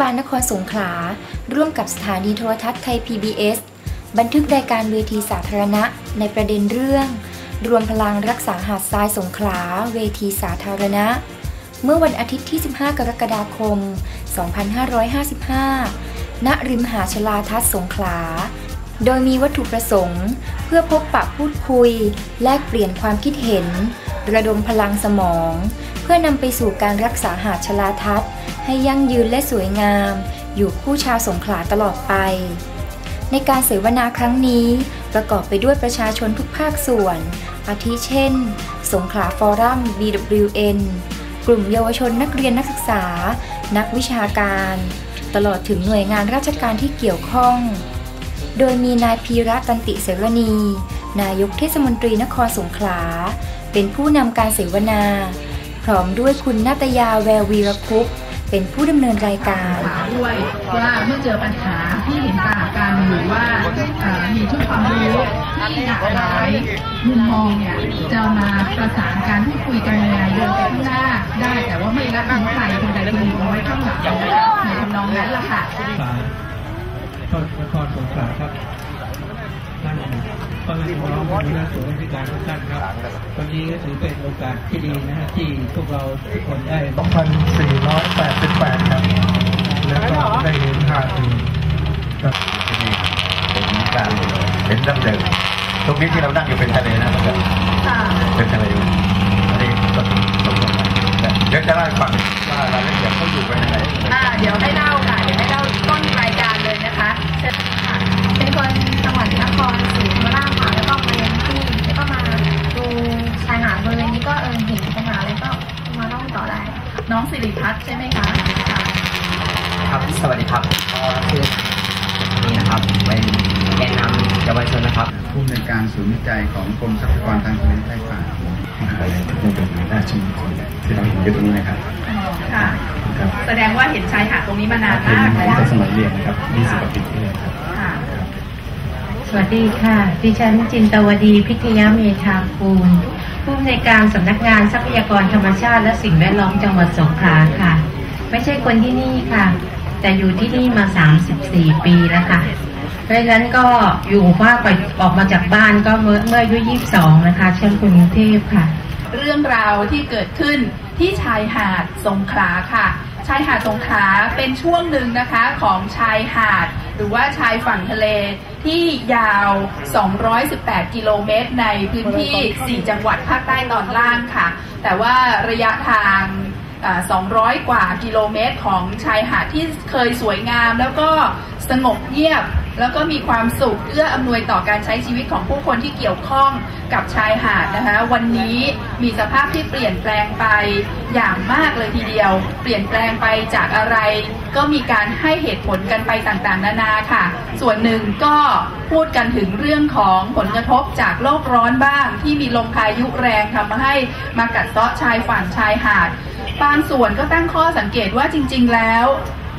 บาลนครสงขลา ร่วมกับสถานีโทรทัศน์ไทย PBS บันทึกรายการเวทีสาธารณะ ในประเด็นเรื่อง รวมพลังรักษาหาดทรายสงขลา เวทีสาธารณะ เมื่อวันอาทิตย์ที่ 15 กรกฎาคม 2555 ณ ริมหาชลาทัศน์สงขลา โดยมีวัตถุประสงค์ เพื่อพบปะพูดคุย แลกเปลี่ยนความคิดเห็น ระดมพลังสมอง เพื่อนำไปสู่การรักษาหาดชลาทัศ ให้ยั่งยืนและสวยงาม อยู่คู่ชาวสงขลาตลอดไป ในการเสวนาครั้งนี้ประกอบไปด้วยประชาชนทุกภาคส่วน อาทิเช่น สงขลาฟอรัม BWN กลุ่มเยาวชนนักเรียนนักศึกษา นักวิชาการ ตลอดถึงหน่วยงานราชการที่เกี่ยวข้อง โดยมีนายพีระตันติเสรณีนายกเทศมนตรีนครสงขลา เป็นผู้นำการเสวนา พร้อมด้วยคุณนาตยาแวววีรคุป เป็นผู้ดำเนินรายการด้วยว่าเมื่อเจอปัญหาที่เห็นต่างกันหรือว่าเอ่อมีชุดความรู้ที่หลากหลายมุมมองเนี่ยจะมาประสานการพูดคุยกันยังไงเดินไปข้างหน้าได้แต่ว่าไม่ละทิ้งใครคนใดคนหนึ่งเอาไว้ข้างหลังในทำนองนั้นละค่ะสายทอดนครสงขลาครับ ท่านพ่อแม่พี่น้องผู้มีส่วนราชการทุกท่านครับวันนี้ก็ถือเป็นโอกาสที่ดีนะฮะที่พวกเราทุกคนได้ 2,488 ครับ แล้วก็ได้เห็นหาดอื่นครับที่นี่เป็นการเห็นดั้งเดิมตรงนี้ที่เรานั่งอยู่เป็นทะเลนะครับเป็นทะเลอันนี้ก็เดี๋ยวจะเล่าให้ฟังว่ารายละเอียดเขาอยู่กันยังไงอ่าเดี๋ยวให้ สิริพัฒน์ใช่ไหมคะค่ะครับสวัสดีครับก็ชื่อนี่นะครับเป็นแกนนำเยาวชนนะครับผู้ในวยการศูนย์วิจัยของกรมทรัพยากรทางทะเลใต้ฝั่งมหาลัยเทคโนโลยีราชมงคลที่เราเห็นอยู่ตรงนี้นะครับค่ะครับแสดงว่าเห็นชายหาดตรงนี้มานานมากตั้แล้งวแต่สมัยเรียนนะครับ20กว่าปีที่แล้วครับค่ะสวัสดีค่ะ ดิฉันจินตวดีพิทยาเมธาภูมิ ผู้อำนวยการสำนักงานทรัพยากรธรรมชาติและสิ่งแวดล้อมจังหวัดสงขลาค่ะ ไม่ใช่คนที่นี่ค่ะ แต่อยู่ที่นี่มา 34 ปีแล้วค่ะเพราะฉะนั้นก็อยู่มากไปออกมาจากบ้านก็เมื่อเมื่ออายุ 22 นะคะเชิญกรุงเทพค่ะ เรื่องราวที่เกิดขึ้นที่ชายหาดสงขลาค่ะ ชายหาดสงขลาเป็นช่วงหนึ่งนะคะของชายหาด หรือว่าชายฝั่งทะเลที่ยาว 218 กิโลเมตร ในพื้นที่ 4 จังหวัดภาคใต้ตอนล่างค่ะ แต่ว่าระยะทางอ่า200 กว่ากิโลเมตรของชายหาดที่เคยสวยงามแล้วก็สงบเงียบ แล้วก็มีความสุขเอื้ออำนวยต่อการใช้ชีวิตของผู้คนที่เกี่ยวข้องกับชายหาดนะคะ วันนี้มีสภาพที่เปลี่ยนแปลงไปอย่างมากเลยทีเดียว เปลี่ยนแปลงไปจากอะไร ก็มีการให้เหตุผลกันไปต่างๆ นานาค่ะ ส่วนหนึ่งก็พูดกันถึงเรื่องของผลกระทบจากโลกร้อนบ้าง ที่มีลมพายุแรงทำให้มากัดเซาะชายฝั่งชายหาด บางส่วนก็ตั้งข้อสังเกตว่าจริง ๆ แล้ว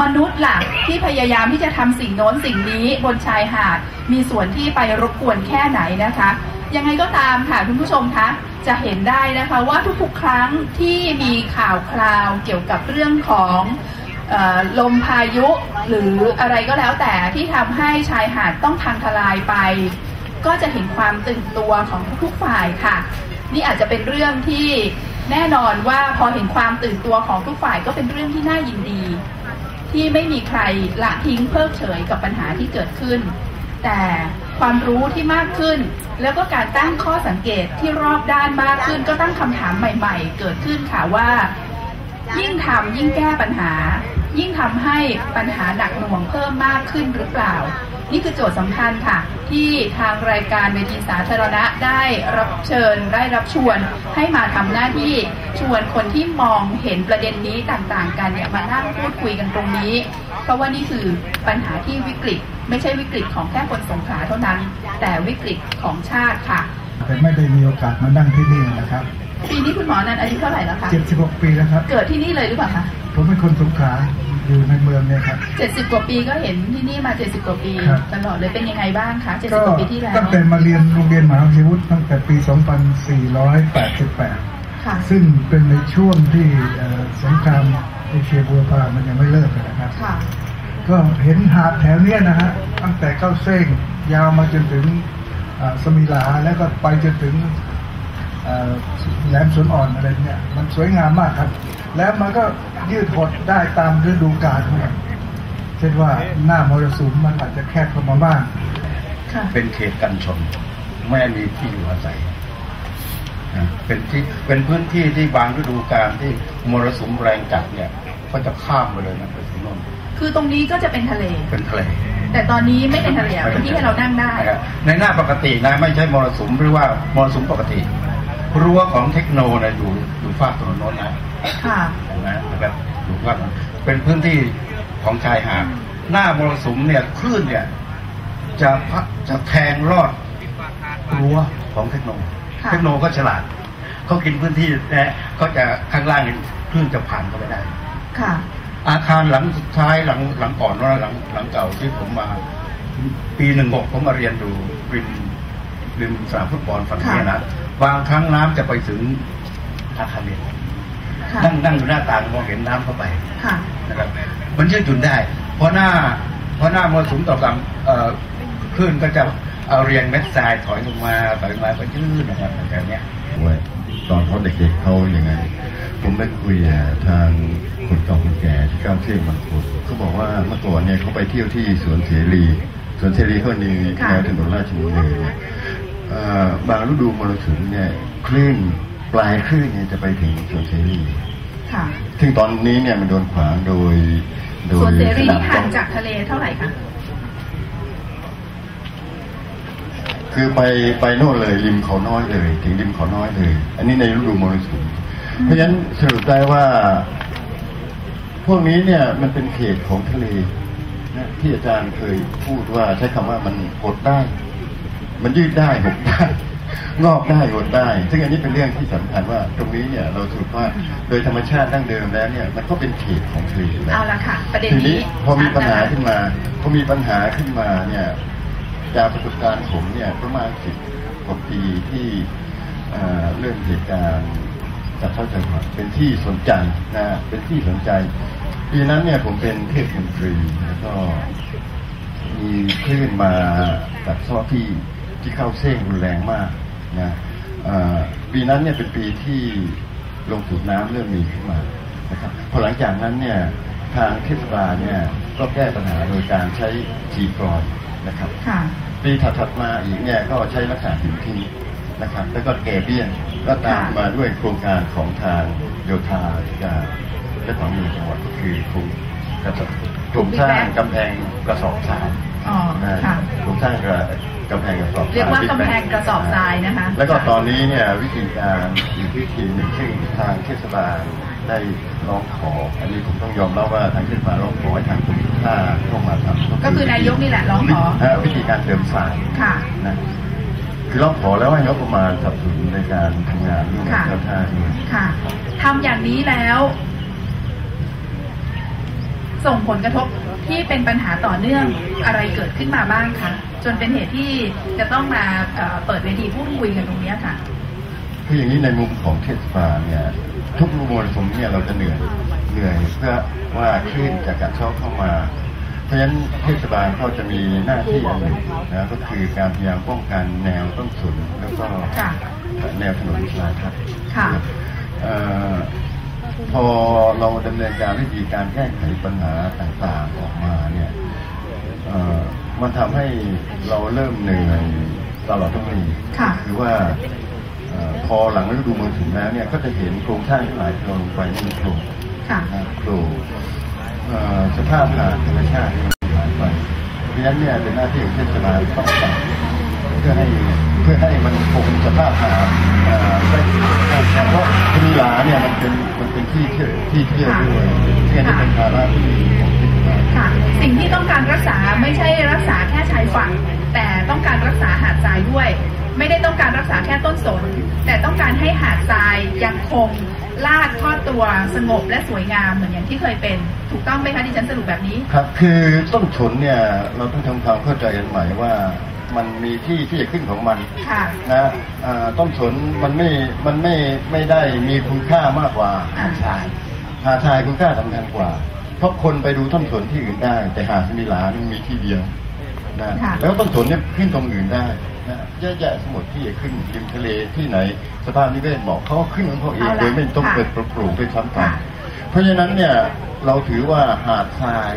มนุษย์หลักที่พยายามที่จะทำสิ่งโน้นสิ่งนี้บนชายหาด มีส่วนที่ไปรบกวนแค่ไหนนะคะ ยังไงก็ตามค่ะคุณผู้ชมคะจะเห็นได้นะคะว่าทุกๆครั้งที่มีข่าวคราวเกี่ยวกับเรื่องของลมพายุหรืออะไรก็แล้วแต่ที่ทำให้ชายหาดต้องพังทลายไป ก็จะเห็นความตื่นตัวของทุกๆฝ่ายค่ะ นี่อาจจะเป็นเรื่องที่แน่นอนว่าพอเห็นความตื่นตัวของทุกฝ่ายก็เป็นเรื่องที่น่ายินดี ที่ไม่มีใครละทิ้งเพิกเฉยกับปัญหาที่เกิดขึ้น แต่ความรู้ที่มากขึ้น แล้วก็การตั้งข้อสังเกตที่รอบด้านมากขึ้น ก็ตั้งคำถามใหม่ ๆ เกิดขึ้นค่ะว่า ยิ่งทำยิ่งแก้ปัญหา ยิ่งทำให้ปัญหาหนักหน่วงเพิ่มมากขึ้นหรือเปล่า นี่คือโจทย์สำคัญค่ะ ที่ทางรายการเวทีสาธารณะได้รับเชิญได้รับชวนให้มาทำหน้าที่ชวนคนที่มองเห็นประเด็นนี้ต่างๆ กันเนี่ยมานั่งพูดคุยกันตรงนี้ เพราะว่านี่คือปัญหาที่วิกฤต ไม่ใช่วิกฤตของแค่คนสงขลาเท่านั้น แต่วิกฤตของชาติค่ะแต่ไม่ได้มีโอกาสมานั่งที่นี่นะครับปีนี้คุณหมอนันอายุเท่าไหร่แล้วคะ76 ปีแล้วครับ เกิดที่นี่เลยหรือเปล่าคะ ผมเป็นคนสงขลาอยู่ในเมืองเนี่ยครับเจ็ดสิบกว่าปีก็เห็นที่นี่มาเจ็ดสิบกว่าปีครับตลอดเลยเป็นยังไงบ้างคะเจ็ดสิก็บกว่าปีที่แล้วตั้งแต่มาเรียนโรงเรียนมหาวิทยาลัยตั้งแต่ปี2488ค่ะซึ่งเป็นในช่วงที่เอ่อสงครามเอเชียบัวปลามันยังไม่เลิกเลยนะครับค่ะก็เห็นหาดแถวเนี้ยนะฮะตั้งแต่เข้าเส้งยาวมาจนถึงอ่าสมิลาแล้วก็ไปจนถึงอ่าแหลมสวนอ่อนอะไรเนี่ยมันสวยงามมากครับ แล้วมันก็ยืดหดได้ตามฤดูกาลของมันเช่นว่าหน้ามรสุมมันอาจจะแคบเข้ามาบ้างค่ะเป็นเขตกันชน ไม่มีที่อยู่อาศัยนะเป็นที่เป็นพื้นที่ที่บางฤดูกาลที่มรสุมแรงจัดเนี่ยก็จะข้ามไปเลยนะไปถึงโน่นคือตรงนี้ก็จะเป็นทะเลเป็นทะเล แต่ตอนนี้ไม่เป็นทะเลอะเป็นที่ให้เรานั่งได้นะครับในหน้าปกตินะไม่ใช่มรสุมหรือว่ามรสุมปกติ รั้วของเทคโนนะอยู่อยู่ฝากถนนโน้นนะค่ะเห็นไหมนะครับอยู่ฝากถนนเป็นพื้นที่ของชายหาดหน้ามรสุมเนี่ยคลื่นเนี่ย จะพัดจะแทงรอดรั้วของเทคโนค่ะเทคโนก็ฉลาดเขากินพื้นที่นะเขาจะข้างล่างเนี่ยคลื่นจะผ่านเข้าไปได้ ค่ะ อาคารหลังสุดท้ายหลังหลังก่อนว่าหลังหลังเก่าที่ผมมา ปีหนึ่งหกผมมาเรียนดูริมริมสนามฟุตบอลฝั่งนี้นะ บางครั้งน้ำจะไปถึงอาคารเรียนค่ะนั่งนั่งอยู่หน้าต่างมองเห็นน้ำเข้าไปค่ะนะครับ มันยืดหยุ่นได้ เพราะหน้า เพราะหน้ามรสุมต่ำๆเอ่อคลื่นก็จะเอาเรียงเม็ดทรายถอยลงมาถอยลงมาก็ยืดนะครับแบบเนี้ยว่าตอนเขาเด็กๆเขาอย่างไง ผมได้คุยกับทางคนเก่าคนแก่ที่ก้าวเที่ยงบางคนเขาบอกว่าเมื่อก่อนเนี่ยเขาไปเที่ยวที่สวนเสรีสวนเสรีเขาในค่ะแนวถนนราชดำเนินเนี่ยเอ่อ บางฤดูมรสุมเนี่ยคลื่นปลายคลื่นเนี่ยจะไปถึงสวนเสรีค่ะซึ่งตอนนี้เนี่ยมันโดนขวางโดย โดส่วยนเสรีสนามนี่กห่าองล์ฟจากทะเลเท่าไหร่คะคือไปไปโน่นเลยริมเขาน้อยเลย ถึงริมเขาน้อยเลย อันนี้ในฤดูมรสุมเพราะฉะนั้นสรุปได้ว่า พวกนี้เนี่ยมันเป็นเขตของทะเลนะที่อาจารย์เคยพูดว่าใช้คำว่ามันหดได้ มันยืดได้หดได้งอกได้หดได้ ซึ่งอันนี้เป็นเรื่องที่สำคัญว่าตรงนี้เนี่ยเราสรุปว่าโดยธรรมชาติดั้งเดิมแล้วเนี่ยมันก็เป็นเขตของทะเลอยู่แล้วเอาละค่ะประเด็นทีนี้นี้พอมีปัญหาชัดขึ้นนะคะมาพอมีปัญหาขึ้นมาเนี่ยจากประสบการณ์ผมเนี่ยประมาณสิบกว่าปีที่เอ่อเรื่องเหตุการณ์จากเข้าใจว่าเป็นที่สนใจนะเป็นที่สนใจปีนั้นเนี่ยผมเป็นเทศมนตรีแล้วก็มีคลื่นมาจากซอกที่ ที่เข้าเส้นรุนแรงมากนะเอ่อปีนั้นเนี่ยเป็นปีที่ลงสูบน้ำเริ่มมีขึ้นมานะครับพอหลังจากนั้นเนี่ยทางเทศบาลเนี่ยก็แก้ปัญหาโดยการใช้จีกรอนนะครับค่ะปีถัดๆมาอีกเนี่ยก็ใช้ลักษณะหินทิ้งนะครับ แล้วก็แกเบี้ยนก็ตามค่ะมาด้วยโครงการของทางโยธาธิการและของมือจังหวัดก็คือโครงกระสอบโครงสร้างกำแพงกระสอบทรายอ๋อนะค่ะโครงสร้างกระกำแพงกระสอบทรายเรียกว่ากำแพงกระสอบทรายนะคะ แล้วก็ตอนนี้เนี่ยวิธีการอีกวิธีหนึ่งซึ่งทางเทศบาลได้ร้องขอ อันนี้ผมต้องยอมรับว่าทางเทศบาลร้องขอให้ทางกรมท่าเข้ามาทำก็คือนายกนี่แหละร้องขอฮะวิธีการเติมทรายค่ะนะคือเราขอแล้วให้งบประมาณสนับสนุนในการทำงานร่วมกับค่ะเจ้าท่าด้วยค่ะทำอย่างนี้แล้ว ส่งผลกระทบที่เป็นปัญหาต่อเนื่องอะไรเกิดขึ้นมาบ้างคะจนเป็นเหตุที่จะต้องมาเอ่อเปิดเวทีพูดคุยกันตรงเนี้ยค่ะคืออย่างนี้ในมุมของเทศบาลเนี่ยทุกมวลสมเนี่ยเราจะเหนื่อยเหนื่อยเพื่อว่าคลื่นจากการเข้าเข้ามา เพราะฉะนั้นเทศบาลก็จะมีหน้าที่อันหนึ่งนะก็คือการพยายามป้องกันแนวต้นทุนแล้วก็ค่ะแนวถนนสายทัศน์ค่ะเอ่อ พอเราดำเนินการวิธีการแก้ไขปัญหาต่างๆออกมาเนี่ยเอ่อมันทำให้เราเริ่มเหนื่อยตลอดทั้งปีค่ะคือว่าเอ่อพอหลังฤดูมรสุมแล้วเนี่ยก็จะเห็นโครงสร้างทั้งหลายที่เราลงไปนี่มันโครงค่ะนะโครงเอ่อสภาพทางธรรมชาติมันหายไปเพราะฉะนั้นเนี่ยเป็นหน้าที่ของเทศบาลต้องปรับเพื่อให้เพื่อให้มันคงสภาพทางเอ่อได้เพราะมีหลาเนี่ยมันเป็นมันเป็นที่เที่ยวที่เที่ยวด้วยที่อันนี้เป็นภาระที่ของเทศบาลค่ะสิ่งที่ต้องการรักษาไม่ใช่รักษาแค่ชายฝั่ง แต่ต้องการรักษาหาดทรายด้วย ไม่ได้ต้องการรักษาแค่ต้นสน แต่ต้องการให้หาดทรายยังคงลาดทอดตัวสงบและสวยงามเหมือนอย่างที่เคยเป็น ถูกต้องไหมคะที่ฉันสรุปแบบนี้ ครับ คือต้นฉนเนี่ยเราต้องทำความเข้าใจกันใหม่ว่า มันมีที่ที่จะขึ้นของมันค่ะนะอ่าต้นฉนมันไม่มันไม่ไม่ได้มีคุณค่ามากกว่าอ่าชายหาดทรายคุณค่าสำคัญกว่า เพราะคนไปดูต้นสนที่อื่นได้ แต่หาดสมิลานี่มีที่เดียวนะค่ะแล้วต้นสนเนี่ยขึ้นตรงอื่นได้นะเยอะแยะสมุดที่จะขึ้นริมทะเลที่ไหนสภาพนิเวศบอกเขาก็ขึ้นของเขาเองเอาล่ะโดยไม่ต้องค่ะเปิดปลูกไปซ้ำไปค่ะ เพราะฉะนั้นเนี่ยเราถือว่าหาดทราย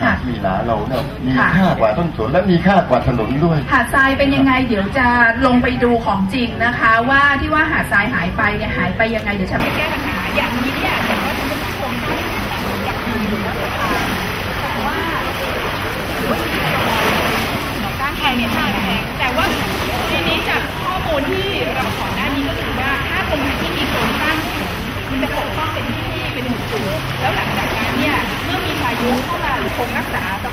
หาดสมิลาเราเนี่ยมีค่ะค่ากว่าต้นสนและมีค่ากว่าถนนด้วย หาดทรายเป็นยังไงเดี๋ยวจะลงไปดูของจริงนะคะ ว่าที่ว่าหาดทรายหายไปเนี่ยหายไปยังไงเดี๋ยวฉันไปแก้ปัญหาอย่างนี้เนี่ยแต่ว่าท่านผู้ชมได้อยากดูอยู่แล้วนะคะแต่ว่าหนองก้านแพงเนี่ยใช่แพงแต่ว่าทีนี้จากข้อมูลที่เราขอหน้านี้ก็คือว่าถ้าตรงไหนที่มีโครงสร้างสูงมัน จะปกป้องเป็นที่เป็นหมู่สูงแล้วหลังจากนั้นเนี่ยเมื่อมีพายุเข้ามาหรือคงรักษาส